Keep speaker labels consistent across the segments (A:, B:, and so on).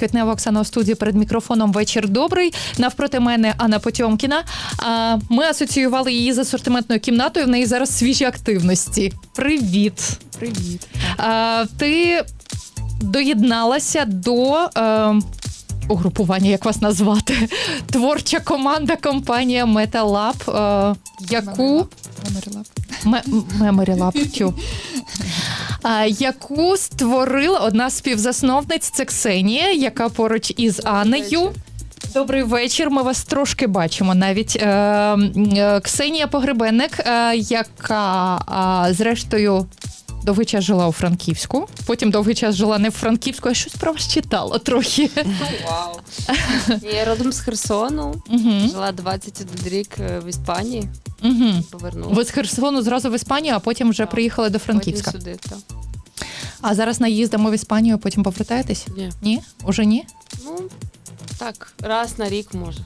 A: Квітнева Оксана у студії перед мікрофоном. Вечір добрий. Навпроти мене Анна Потьомкіна. А ми асоціювали її з асортиментною кімнатою. В неї зараз свіжі активності. Привіт.
B: Привіт.
A: А, ти доєдналася до. Е, Угрупування, як вас назвати, творча команда компанія MetaLab, е, яку
B: Memory Lab.
A: Memory Lab, яку створила одна з співзасновниць це Ксенія, яка поруч із Анею. Добрий вечір. Ми вас трошки бачимо. Навіть е, е, Ксенія Погребенник, е, яка е, зрештою довгий час жила у Франківську. Потім довгий час жила не в Франківську, а щось про вас читала трохи.
C: Вау. Я родом з Херсону, жила 21 рік е, в Іспанії,
A: Угу.
C: повернулася.
A: Ви з Херсону зразу в Іспанію, а потім вже
C: Так.
A: приїхали до Франківська.
C: Потім сюди, так.
A: А зараз наїздимо в Іспанію, потім повертаєтесь?
C: Ні.
A: Ні? Уже ні?
C: Ну, так, раз на рік може.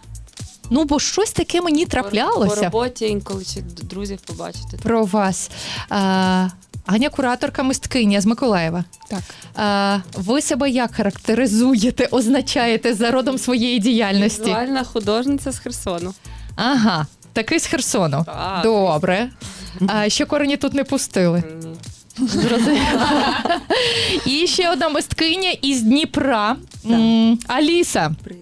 A: Ну, бо щось таке мені
C: По
A: траплялося
C: роботі інколи чи д- друзів побачити.
A: про вас. А, Аня кураторка мисткиня з Миколаєва.
B: Так.
A: А, ви себе як характеризуєте, означаєте за родом своєї діяльності?
C: Візуальна художниця з Херсону.
A: Ага, такий з Херсону.
C: Так.
A: Добре. А ще корені тут не пустили. Зрозуміло. І ще одна мисткиня із Дніпра. М, Аліса.
D: Привіт.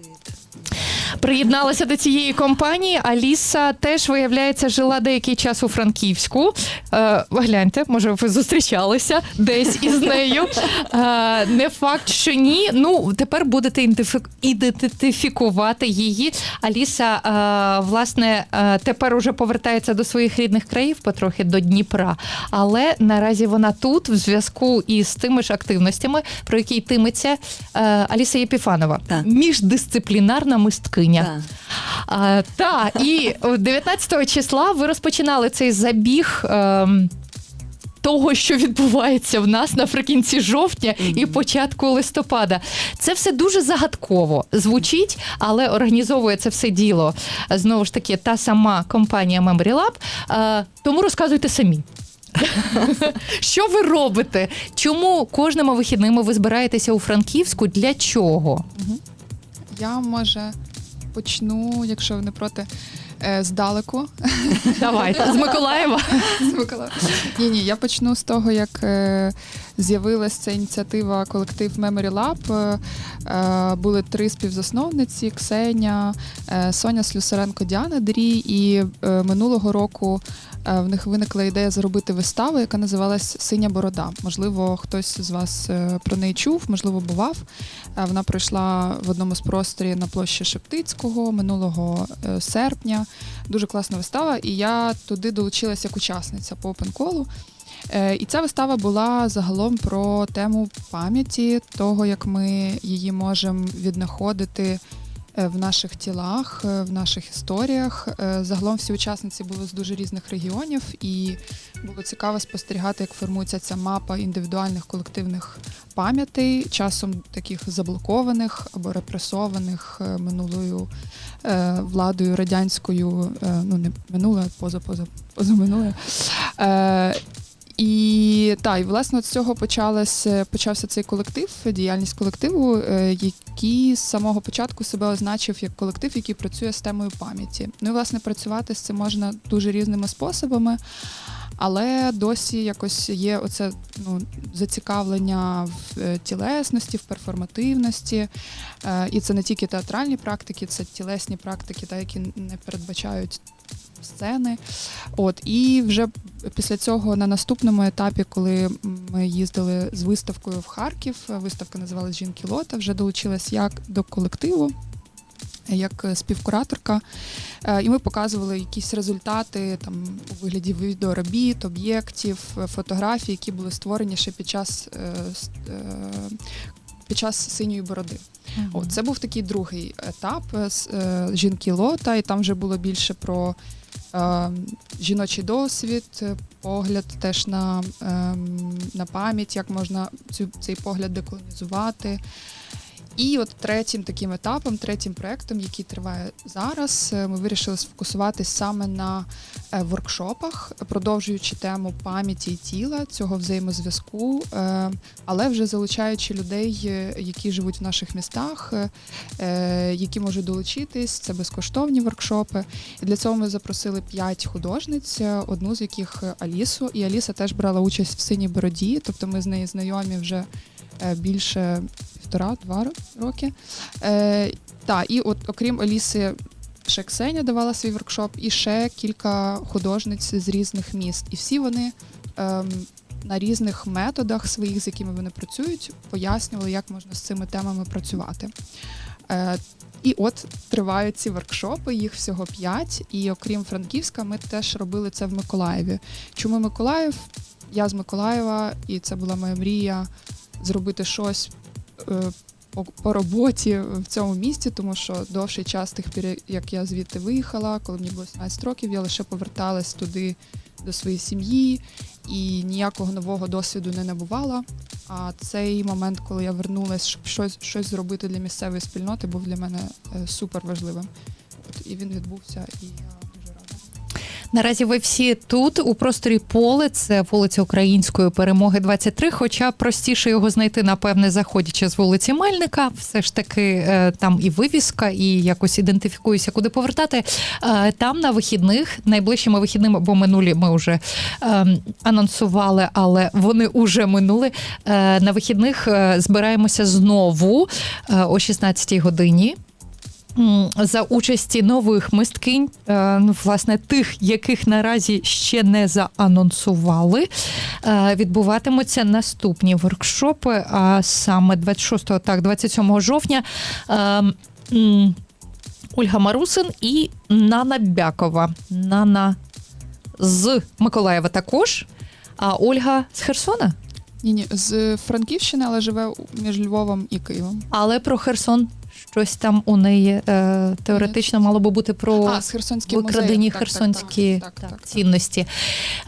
A: Приєдналася до цієї компанії. Аліса теж, виявляється, жила деякий час у Франківську. Е, гляньте, може, ви зустрічалися десь із нею. Е, не факт, що ні. Ну, тепер будете ідентифікувати її. Аліса, е, власне, е, тепер уже повертається до своїх рідних країв, потрохи до Дніпра. Але наразі вона тут в зв'язку із тими ж активностями, про які йтиметься е, Аліса Єпіфанова.
D: Так.
A: Міждисциплінарна мисткиня.
D: Так.
A: А, та, і 19 числа ви розпочинали цей забіг. ем, того, що відбувається в нас наприкінці жовтня і початку листопада, це все дуже загадково звучить, але організовує це все діло е, знову ж таки та сама компанія Memory Lab. Е, Тому розказуйте самі. Що ви робите? Чому кожними вихідними ви збираєтеся у Франківську? Для чого?
B: Я може почну, якщо ви не проти, е, здалеку.
A: Давайте з Миколаєва.
B: з Миколаєва. Ні, ні, я почну з того, як е, з'явилася ця ініціатива колектив Memory Lab. Е, були три співзасновниці: Ксеня, Соня Слюсаренко, Діана Дрі. І минулого року в них виникла ідея зробити виставу, яка називалась Синя борода. Можливо, хтось з вас е, про неї чув, можливо, бував. Е, Вона пройшла в одному з просторів на площі Шептицького минулого е, серпня. Дуже класна вистава, і я туди долучилася як учасниця по опенколу. Е, І ця вистава була загалом про тему пам'яті, того, як ми її можемо віднаходити е, в наших тілах, е, в наших історіях. Е, Загалом всі учасниці були з дуже різних регіонів, і було цікаво спостерігати, як формується ця мапа індивідуальних колективних пам'ятей, часом таких заблокованих або репресованих е, минулою е, владою радянською, е, ну не минулою, а поза поза позаминулою. Е, і так, і власне з цього почалося, почався цей колектив, діяльність колективу, е, який з самого початку себе означив як колектив, який працює з темою пам'яті. Ну і власне працювати з цим можна дуже різними способами. Але досі якось є оце ну, зацікавлення в е, тілесності, в перформативності. Е, І це не тільки театральні практики, це тілесні практики, та, які не передбачають сцени. От і вже після цього на наступному етапі, коли ми їздили з виставкою в Харків, виставка називалась Жінки Лота, вже долучилась як до колективу. Як співкураторка, Е, і ми показували якісь результати там у вигляді відеоробіт, об'єктів, фотографій, які були створені ще під час е, е, під час синьої бороди. От, це був такий другий етап з жінки лота, і там вже було більше про жіночий досвід, е, погляд теж на, ем, на пам'ять, як можна цю, цей погляд деколонізувати. І от третім таким етапом, третім проектом, який триває зараз, е, ми вирішили сфокусуватись саме на е, воркшопах, продовжуючи тему пам'яті і тіла цього взаємозв'язку, е, але вже залучаючи людей, які живуть в наших містах, які можуть долучитись. Це безкоштовні воркшопи. І для цього ми запросили п'ять художниць, одну з яких Алісу. І Аліса теж брала участь в синій бороді, тобто ми з нею знайомі вже більше півтора-два роки. Е, та, і от окрім Аліси, ще Ксеня давала свій воркшоп, і ще кілька художниць з різних міст. І всі вони ем, на різних методах своїх, з якими вони працюють, пояснювали, як можна з цими темами працювати. Е, і от тривають ці воркшопи, їх всього п'ять. І окрім Франківська, ми теж робили це в Миколаєві. Чому Миколаїв? Я з Миколаєва, і це була моя мрія зробити щось е, по, по роботі в цьому місті, тому що довший час тих пір, як я звідти виїхала, коли мені було 17 років, я лише поверталась туди до своєї сім'ї і ніякого нового досвіду не набувала. А цей момент, коли я вернулась, щоб щось, щось зробити для місцевої спільноти, був для мене е, супер важливим. І він відбувся, і я.
A: Наразі ви всі тут у просторі поле. Це вулиця Української перемоги 23, Хоча простіше його знайти, напевне, заходячи з вулиці Мельника. Все ж таки е, там і вивіска, і якось ідентифікуюся, куди повертати. Е, Там на вихідних, найближчими вихідними, бо минулі ми вже е, анонсували, але вони уже минули. На вихідних збираємося знову о 16 годині. За участі нових мисткинь, е, ну, власне, тих, яких наразі ще не заанонсували, е, відбуватимуться наступні воркшопи. А саме 26, так, 27 жовтня. е, Ольга Марусин і Нана Бякова. Нана з Миколаєва також. А Ольга з Херсона.
B: Ні, ні, з Франківщини, але живе між Львовом і Києвом.
A: Але про Херсон щось там у неї е, теоретично мало би бути про
B: А,
A: викрадені.
B: Так,
A: херсонські
B: так, так,
A: так,
B: так, так.
A: цінності,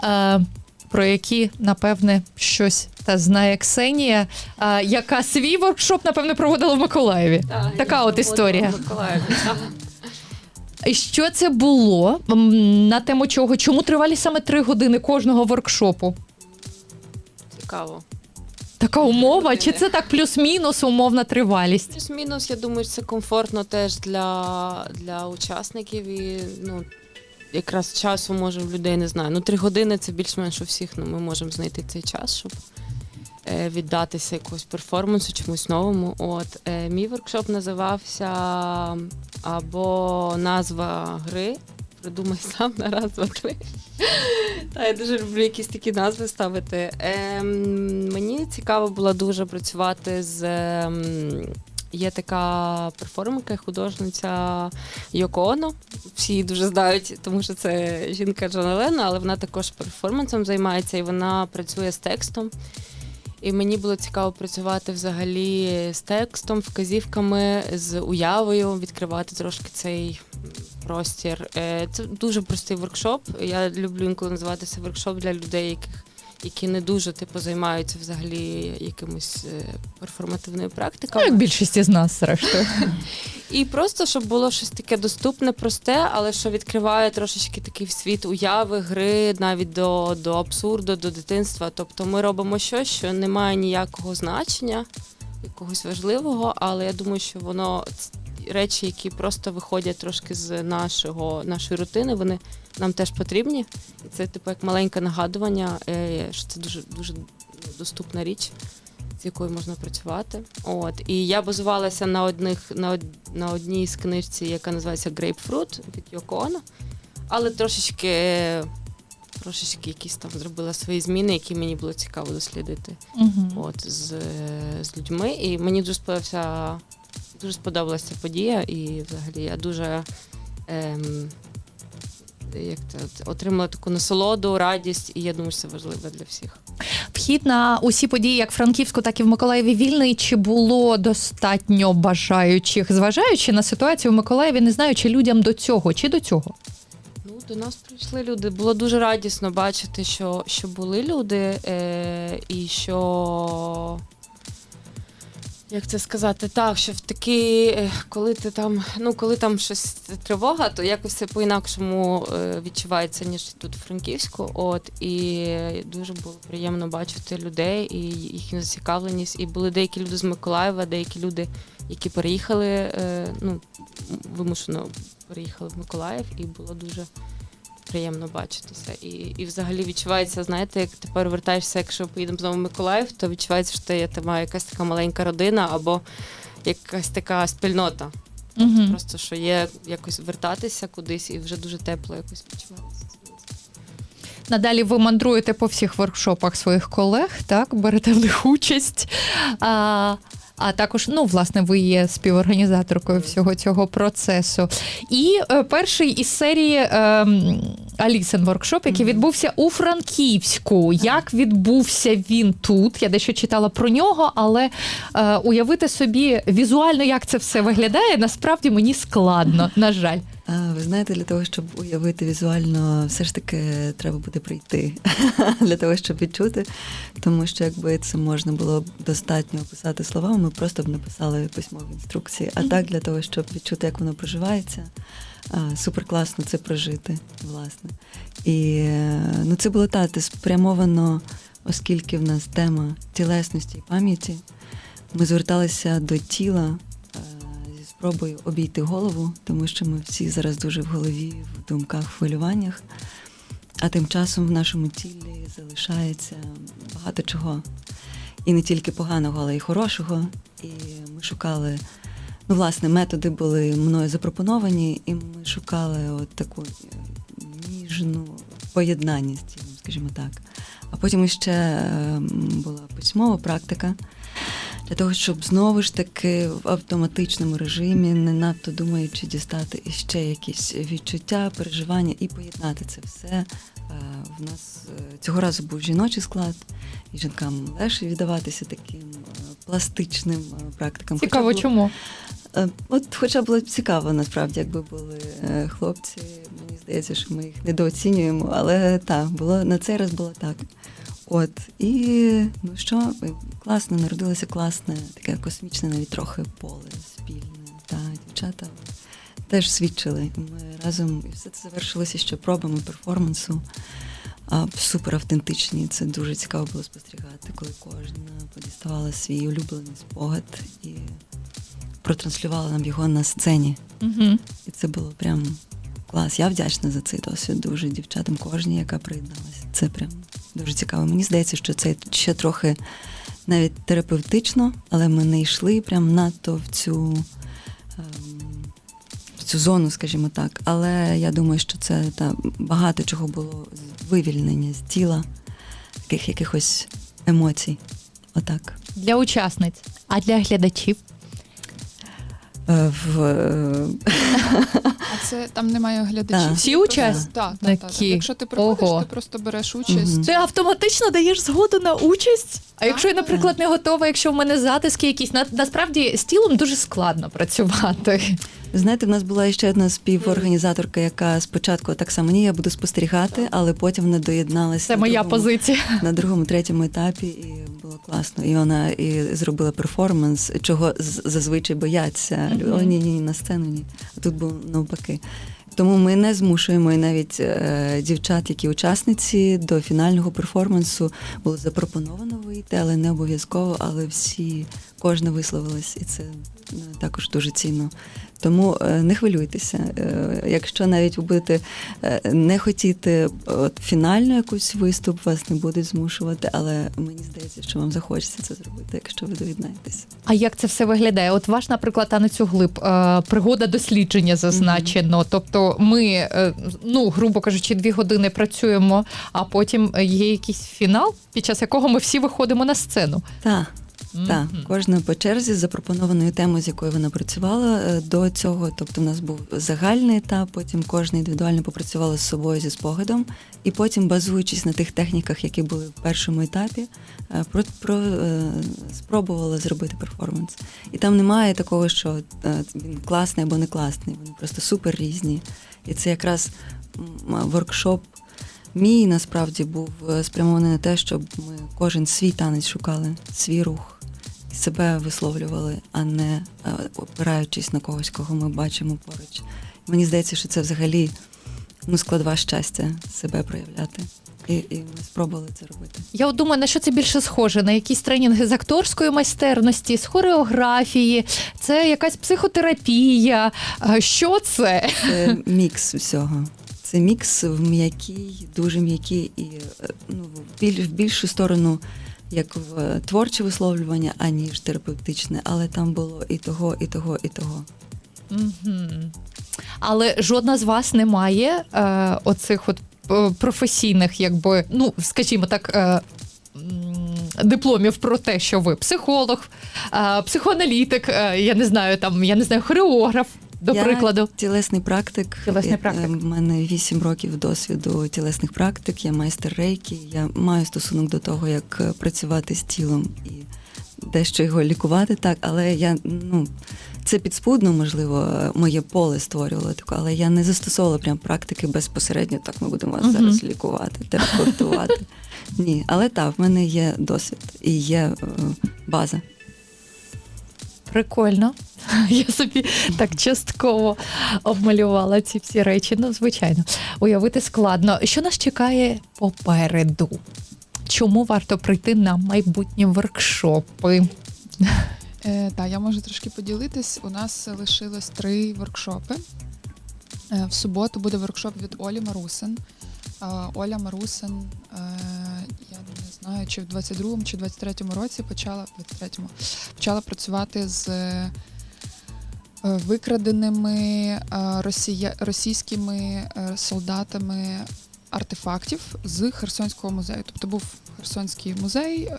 A: е, про які, напевне, щось та знає Ксенія, е, яка свій воркшоп, напевне, проводила в Миколаєві.
C: Так,
A: Така от історія.
C: в Миколаєві.
A: І Що це було? На тему чого? Чому тривалі саме три години кожного воркшопу?
C: Цікаво.
A: Така умова? Чи це так плюс-мінус умовна тривалість?
C: Плюс-мінус, я думаю, це комфортно теж для, для учасників і ну. Якраз часу може в людей не знаю. Ну, три години це більш-менш у всіх. Ну, ми можемо знайти цей час, щоб е, віддатися якогось перформансу, чомусь новому. От е, мій воркшоп називався або назва гри. Придумай сам на раз, два, три. Та я дуже люблю якісь такі назви ставити. Ем, мені цікаво було дуже працювати з. ем, Є така перформерка, художниця Йоко. Всі її дуже знають, тому що це жінка Джона але вона також перформансом займається і вона працює з текстом. І мені було цікаво працювати взагалі з текстом, вказівками, з уявою, відкривати трошки цей простір. Е, Це дуже простий воркшоп. Я люблю інколи називати це воркшоп для людей, яких які не дуже типу займаються взагалі якимось е, перформативною
A: Ну,
C: практикою.
A: як більшість із нас, зрештою.
C: І просто щоб було щось таке доступне, просте, але що відкриває трошечки такий світ уяви, гри, навіть до, до абсурду, до дитинства. Тобто ми робимо щось, що не має ніякого значення, якогось важливого, але я думаю, що воно речі, які просто виходять трошки з нашого, нашої рутини, вони нам теж потрібні. Це типу як маленьке нагадування, е, що це дуже дуже доступна річ з якою можна працювати. От і я базувалася на одних на, од, на одній з книжці, яка називається Grapefruit від Йоко Оно, але трошечки. Трошечки якісь там зробила свої зміни, які мені було цікаво дослідити
A: Мгм.
C: от, з, з людьми. І мені дуже сподобався, дуже сподобалася подія, і взагалі я дуже ем, як це, отримала таку насолоду, радість, і я думаю, що це важливо для всіх.
A: Вхід на усі події, як в Франківську, так і в Миколаєві вільний. Чи було достатньо бажаючих, зважаючи на ситуацію в Миколаєві, не знаю, чи людям до цього, чи до цього?
C: Ну, до нас прийшли люди. Було дуже радісно бачити, що, що були люди, е, і що Як це сказати? Так, що в такі, е, коли ти там, ну коли там щось тривога, то якось це по-інакшому е, відчувається, ніж тут в Франківську. От і дуже було приємно бачити людей і їхню зацікавленість. І були деякі люди з Миколаєва, деякі люди, які переїхали, е, ну вимушено переїхали в Миколаїв, і було дуже. Приємно бачитися. І, і взагалі відчувається, знаєте, як тепер вертаєшся, якщо поїдемо знову в Миколаїв, то відчувається, що ти, ти має якась така маленька родина або якась така спільнота.
A: Угу.
C: Просто що є якось вертатися кудись і вже дуже тепло якось почувається.
A: Надалі ви мандруєте по всіх воркшопах своїх колег, так, берете в них участь. А, а також, ну, власне, ви є співорганізаторкою всього цього процесу. І е, перший із серії е, Алісен воркшоп, який відбувся у Франківську. Як відбувся він тут? Я дещо читала про нього, але е, уявити собі візуально, як це все виглядає, насправді мені складно, на жаль.
D: А, Ви знаєте, для того, щоб уявити візуально, все ж таки треба буде прийти для того, щоб відчути. Тому що якби це можна було б достатньо описати словами, ми просто б написали письмові інструкції. А так, для того, щоб відчути, як воно проживається, а, супер класно це прожити, власне. І е, ну, це було так, спрямовано, оскільки в нас тема тілесності і пам'яті. Ми зверталися до тіла е, зі спробою обійти голову, тому що ми всі зараз дуже в голові, в думках, в хвилюваннях. А тим часом в нашому тілі залишається багато чого. І не тільки поганого, але й хорошого. І ми шукали, ну, власне, методи були мною запропоновані, і ми шукали от таку е, ніжну тілом, скажімо так. А потім ще е, була письмова практика для того, щоб знову ж таки в автоматичному режимі, не надто думаючи, дістати іще якісь відчуття, переживання і поєднати це все. Е, В нас цього разу був жіночий склад, і жінкам легше віддаватися таким пластичним практикам.
A: Цікаво,
D: було-
A: чому?
D: Е, От, хоча було б цікаво, насправді, якби були е, хлопці. Мені здається, що ми їх недооцінюємо, але так, було на цей раз було так. От, і ну що, е, класно, народилося класне, таке космічне, навіть трохи поле спільне. Та дівчата теж свідчили. Ми разом і все це завершилося ще пробами перформансу. А, супер автентичні. Це дуже цікаво було спостерігати, коли кожна подіставала свій улюблений спогад і протранслювала нам його на сцені.
A: Угу.
D: І це було прям клас. Я вдячна за цей досвід дуже дівчатам кожній, яка приєдналася. Це прям дуже цікаво. Мені здається, що це ще трохи навіть терапевтично, але ми не йшли прям надто в цю. ем, Цю зону, скажімо так, але я думаю, що це та багато чого було вивільнення з тіла, таких якихось емоцій. Отак.
A: Для учасниць, а для глядачів.
D: Е, В, е,
B: А це там немає глядачів.
D: Так.
A: Всі участь?
B: Так, так, так.
A: Такі.
B: Якщо ти приходиш,
A: Ого.
B: ти просто береш участь.
A: Ти автоматично даєш згоду на участь? А
B: Так.
A: якщо я, наприклад, не готова, якщо в мене затиски якісь, на, насправді з тілом дуже складно працювати.
D: Знаєте, в нас була ще одна співорганізаторка, яка спочатку так само ні, я буду спостерігати, але потім вона доєдналася
A: Це
D: на
A: моя
D: другому,
A: позиція.
D: на другому, третьому етапі, і було класно. І вона і зробила перформанс, чого з- зазвичай бояться.
A: Мгм.
D: О, ні, ні, на сцену ні. А тут було навпаки. Тому ми не змушуємо і навіть е, дівчат, які учасниці до фінального перформансу було запропоновано вийти, але не обов'язково. Але всі кожна висловилась, і це е, також дуже цінно. Тому е, не хвилюйтеся. Е, Якщо навіть ви будете не хотіти от, фінальну якусь виступ, вас не будуть змушувати, але мені здається, що вам захочеться це зробити, якщо ви доєднаєтеся.
A: А як це все виглядає? От ваш, наприклад, танець глиб, е, пригода дослідження зазначено. Тобто ми, ну, грубо кажучи, дві години працюємо, а потім є якийсь фінал, під час якого ми всі виходимо на сцену.
D: Так, так, кожна по черзі з запропонованою темою, з якою вона працювала е, до цього. Тобто, в нас був загальний етап, потім кожна індивідуально попрацювала з собою зі спогадом, і потім, базуючись на тих техніках, які були в першому етапі, е, про, про е, спробувала зробити перформанс. І там немає такого, що він класний або не класний. Вони просто супер різні. І це якраз воркшоп. Мій насправді був е, спрямований на те, щоб ми кожен свій танець шукали, свій рух, себе висловлювали, а не е, опираючись на когось, кого ми бачимо поруч. Мені здається, що це взагалі ну, складова щастя себе проявляти. І, і ми спробували це робити.
A: Я от думаю, на що це більше схоже? На якісь тренінги з акторської майстерності, з хореографії, це якась психотерапія. Що це?
D: Це мікс всього. Це мікс в м'який, дуже м'який і е, ну, в, біль, в більшу сторону, як в творче висловлювання, аніж терапевтичне, але там було і того, і того, і того.
A: Мгм. Але жодна з вас не має е, оцих от е, професійних, якби, ну, скажімо так. Е, Дипломів про те, що ви психолог, е, психоаналітик, е, я не знаю, там я не знаю, хореограф, до
D: Я
A: прикладу.
D: Тілесний практик.
A: Тілесний
D: Е,
A: практик.
D: У мене 8 років досвіду тілесних практик, я майстер рейки, я маю стосунок до того, як е, працювати з тілом і дещо його лікувати, так, але я ну. Це підспудно, можливо, е, моє поле створювало таке, але я не застосовувала прям практики безпосередньо. Так ми будемо вас зараз лікувати, терапевтувати. Ні, але так, в мене є досвід і є база.
A: Прикольно. Я собі так частково обмалювала ці всі речі. Ну, звичайно, уявити складно. Що нас чекає попереду? Чому варто прийти на майбутні воркшопи?
B: Е, так, я можу трошки поділитись. У нас лишилось три воркшопи. Е, в суботу буде воркшоп від Олі Марусин. Е, Оля Марусин, е, знаю, чи в 22-му, чи в 23-му році почала, 23-му, почала працювати з е, викраденими е, росія, російськими е, солдатами артефактів з Херсонського музею. Тобто був Херсонський музей, е,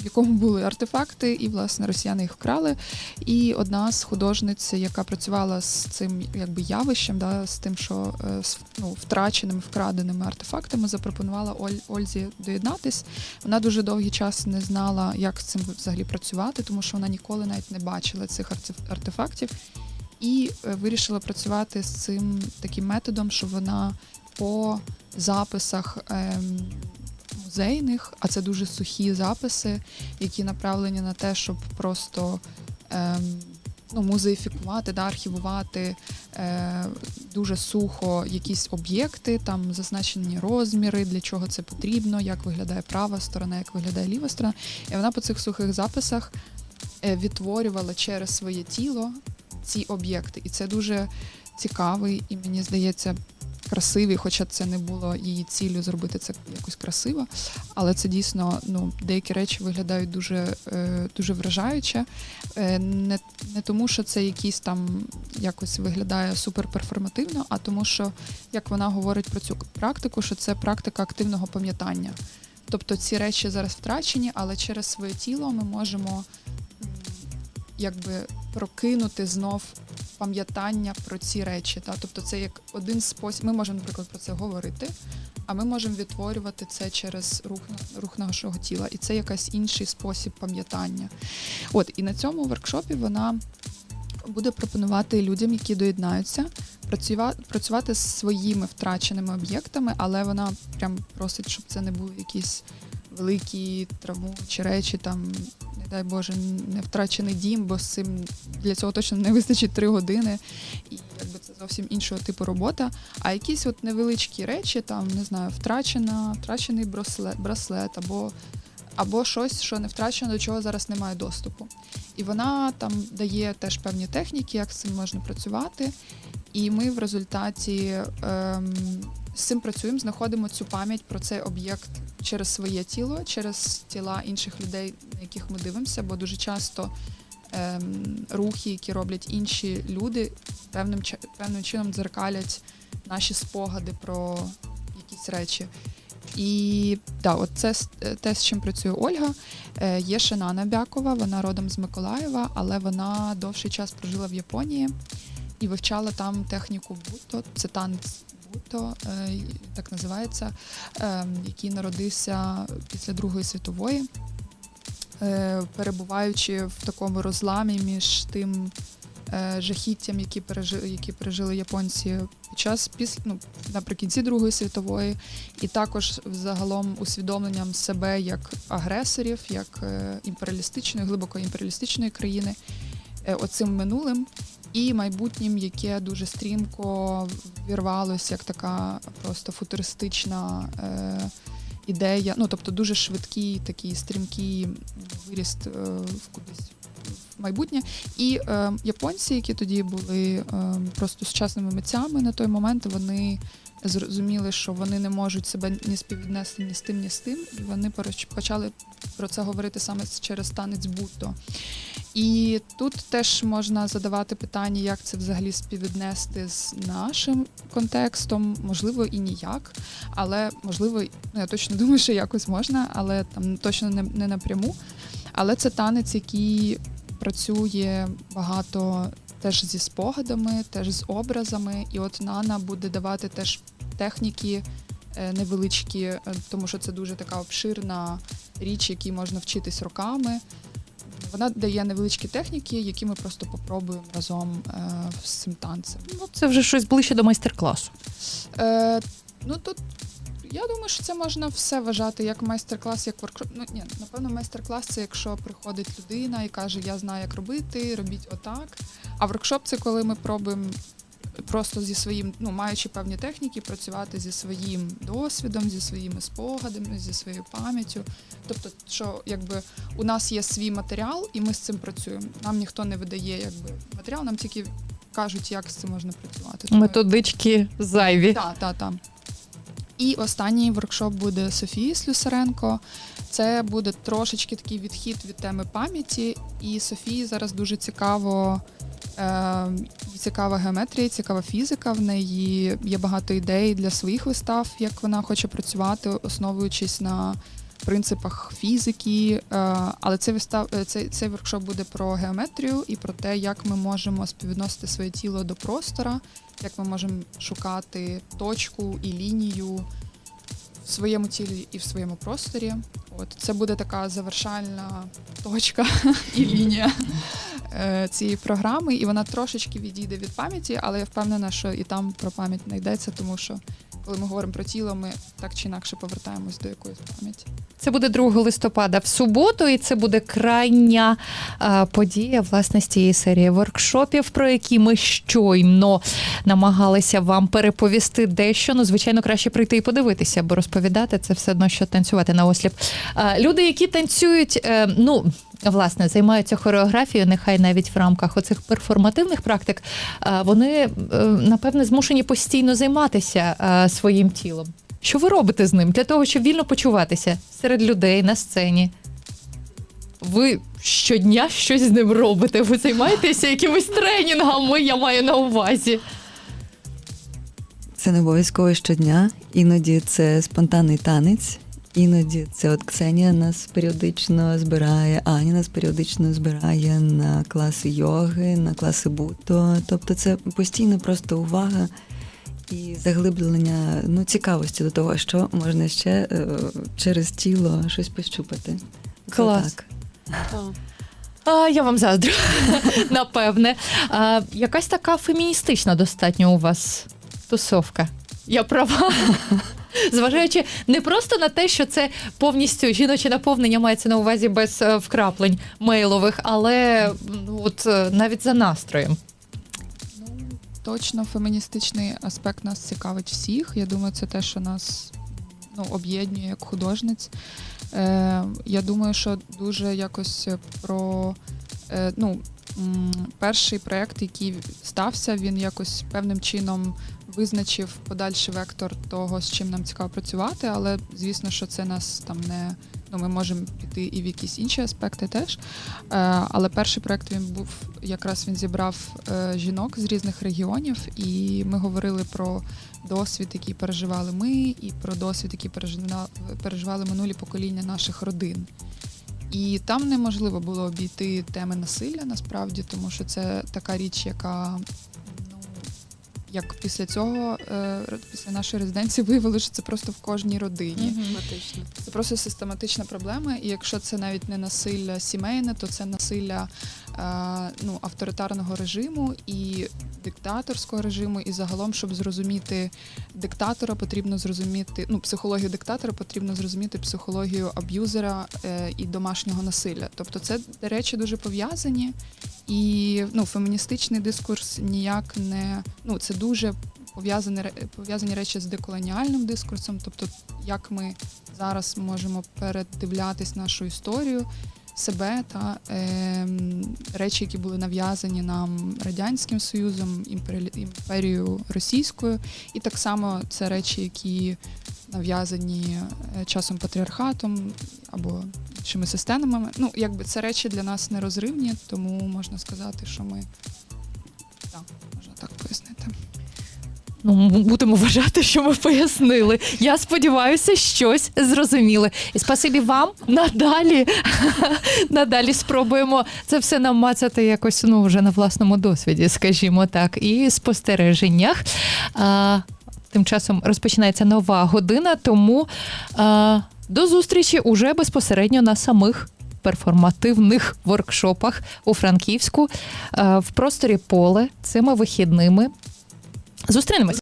B: в якому були артефакти, і власне росіяни їх вкрали. І одна з художниць, яка працювала з цим якби явищем, да, з тим, що е, з ну, втраченими, вкраденими артефактами, запропонувала Оль, Ользі доєднатись. Вона дуже довгий час не знала, як з цим взагалі працювати, тому що вона ніколи навіть не бачила цих арте- артефактів. І е, вирішила працювати з цим таким методом, що вона по записах ем, музейних, а це дуже сухі записи, які направлені на те, щоб просто ем, ну, музеїфікувати, да, архівувати е, дуже сухо якісь об'єкти, там зазначені розміри, для чого це потрібно, як виглядає права сторона, як виглядає ліва сторона. І вона по цих сухих записах е, відтворювала через своє тіло ці об'єкти. І це дуже цікавий і мені здається красивий, хоча це не було її ціллю зробити це якось красиво. Але це дійсно ну, деякі речі виглядають дуже, е, дуже вражаюче. Е, не, не тому, що це якийсь там якось виглядає суперперформативно, а тому, що як вона говорить про цю практику, що це практика активного пам'ятання. Тобто ці речі зараз втрачені, але через своє тіло ми можемо якби прокинути знов пам'ятання про ці речі. Та? Тобто це як один спосіб. Ми можемо, наприклад, про це говорити, а ми можемо відтворювати це через рух, рух нашого тіла. І це якийсь інший спосіб пам'ятання. От, і на цьому воркшопі вона буде пропонувати людям, які доєднаються, працювати, з своїми втраченими об'єктами, але вона прям просить, щоб це не були якісь великі травмуючі речі, там, не дай Боже, не втрачений дім, бо з цим для цього точно не вистачить три години. І якби це зовсім іншого типу робота. А якісь от невеличкі речі, там, не знаю, втрачена, втрачений браслет, браслет або, або щось, що не втрачено, до чого зараз немає доступу. І вона там дає теж певні техніки, як з цим можна працювати. І ми в результаті ем, з цим працюємо, знаходимо цю пам'ять про цей об'єкт через своє тіло, через тіла інших людей, на яких ми дивимося, бо дуже часто ем, рухи, які роблять інші люди, певним, певним чином дзеркалять наші спогади про якісь речі. І да, от це те, з чим працює Ольга. Е, Є ще Нана Бякова, вона родом з Миколаєва, але вона довший час прожила в Японії і вивчала там техніку буто, це танець буто, е, так називається, е, який народився після Другої світової, е, перебуваючи в такому розламі між тим. жахіттям, які пережили, які пережили японці під час після ну, наприкінці Другої світової, і також загалом усвідомленням себе як агресорів, як імперіалістичної, глибоко імперіалістичної країни, оцим минулим. І майбутнім, яке дуже стрімко вірвалося як така просто футуристична е, ідея. Ну тобто дуже швидкий, такий стрімкий виріст е, в кудись майбутнє. І е, японці, які тоді були е, просто сучасними митцями на той момент, вони зрозуміли, що вони не можуть себе ні співвіднести ні з тим, ні з тим. І вони почали про це говорити саме через танець Будто. І тут теж можна задавати питання, як це взагалі співвіднести з нашим контекстом, можливо, і ніяк, але можливо, ну я точно думаю, що якось можна, але там точно не, не напряму. Але це танець, який працює багато теж зі спогадами, теж з образами. І от Нана буде давати теж техніки е, невеличкі, е, тому що це дуже така обширна річ, якій можна вчитись роками. Вона дає невеличкі техніки, які ми просто попробуємо разом е, з цим танцем.
A: Ну, це вже щось ближче до майстер-класу.
B: Е, ну тут я думаю, що це можна все вважати як майстер-клас, як воркшоп. Ну ні, напевно, майстер-клас це якщо приходить людина і каже, я знаю, як робити, робіть отак. А воркшоп це коли ми пробуємо просто зі своїм, ну маючи певні техніки, працювати зі своїм досвідом, зі своїми спогадами, зі своєю пам'яттю. Тобто, що якби у нас є свій матеріал, і ми з цим працюємо. Нам ніхто не видає якби матеріал, нам тільки кажуть, як з цим можна працювати.
A: Методички зайві.
B: так, так, так. І останній воркшоп буде Софії Слюсаренко. Це буде трошечки такий відхід від теми пам'яті. І Софії зараз дуже цікаво. Е, цікава геометрія, цікава фізика. В неї є багато ідей для своїх вистав, як вона хоче працювати, основуючись на принципах фізики. Е, але цей вистав, е, цей, цей воркшоп буде про геометрію і про те, як ми можемо співвідносити своє тіло до простора, як ми можемо шукати точку і лінію в своєму тілі і в своєму просторі. От це буде така завершальна точка і лінія цієї програми, і вона трошечки відійде від пам'яті, але я впевнена, що і там про пам'ять не йдеться, тому що коли ми говоримо про тіло, ми так чи інакше повертаємось до якоїсь пам'яті.
A: Це буде 2 листопада в суботу, і це буде крайня е, подія власне з цієї серії воркшопів, про які ми щойно намагалися вам переповісти дещо. Ну, звичайно, краще прийти і подивитися, бо розповідати це все одно, що танцювати на осліп. Е, люди, які танцюють, е, ну. Власне, займаються хореографією, нехай навіть в рамках оцих перформативних практик, е, вони е, напевне змушені постійно займатися е, своїм тілом. Що ви робите з ним для того, щоб вільно почуватися серед людей на сцені? Ви щодня щось з ним робите? Ви займаєтеся якимись тренінгами, я маю на увазі.
D: Це не обов'язково щодня. Іноді це спонтанний танець, іноді це от Ксенія нас періодично збирає, Аня нас періодично збирає на класи йоги, на класи буто. Тобто це постійно просто увага і заглиблення ну, цікавості до того, що можна ще е, через тіло щось пощупати.
A: Клас.
D: так.
C: Так.
A: А, я вам заздрю, напевне. А, якась така феміністична достатньо у вас тусовка. Я права. Зважаючи не просто на те, що це повністю жіноче наповнення мається на увазі без е, вкраплень мейлових, але ну, от е, навіть за настроєм.
B: Ну, точно феміністичний аспект нас цікавить всіх. Я думаю, це те, що нас ну, об'єднує як художниць. Е, я думаю, що дуже якось про е, ну, м, перший проєкт, який стався, він якось певним чином визначив подальший вектор того, з чим нам цікаво працювати, але звісно, що це нас там не. Ну, ми можемо піти і в якісь інші аспекти теж. Е, але перший проект він був якраз він зібрав е, жінок з різних регіонів, і ми говорили про досвід, який переживали ми, і про досвід, який переживали минулі покоління наших родин. І там неможливо було обійти теми насилля насправді, тому що це така річ, яка як після цього, е, після нашої резиденції виявили, що це просто в кожній родині.
C: Систематично.
B: Це просто систематична проблема. І якщо це навіть не насилля сімейне, то це насилля е, ну, авторитарного режиму і диктаторського режиму, і загалом, щоб зрозуміти диктатора, потрібно зрозуміти ну, психологію диктатора, потрібно зрозуміти психологію аб'юзера е, і домашнього насилля. Тобто, це речі дуже пов'язані, і ну, феміністичний дискурс ніяк не ну, це дуже пов'язані пов'язані речі з деколоніальним дискурсом, тобто як ми зараз можемо передивлятись нашу історію, себе та ем, речі, які були нав'язані нам радянським союзом, імперією російською, і так само це речі, які нав'язані е, часом патріархатом або іншими системами. Ну, якби це речі для нас нерозривні, тому можна сказати, що ми так, можна так пояснити.
A: Ну, будемо вважати, що ми пояснили. Я сподіваюся, щось зрозуміли. І спасибі вам. Надалі, надалі спробуємо це все намацати якось ну, вже на власному досвіді, скажімо так, і спостереженнях. Тим часом розпочинається нова година, тому е, до зустрічі уже безпосередньо на самих. Перформативних воркшопах у Франківську е, в просторі поле цими вихідними. Зустрінемось.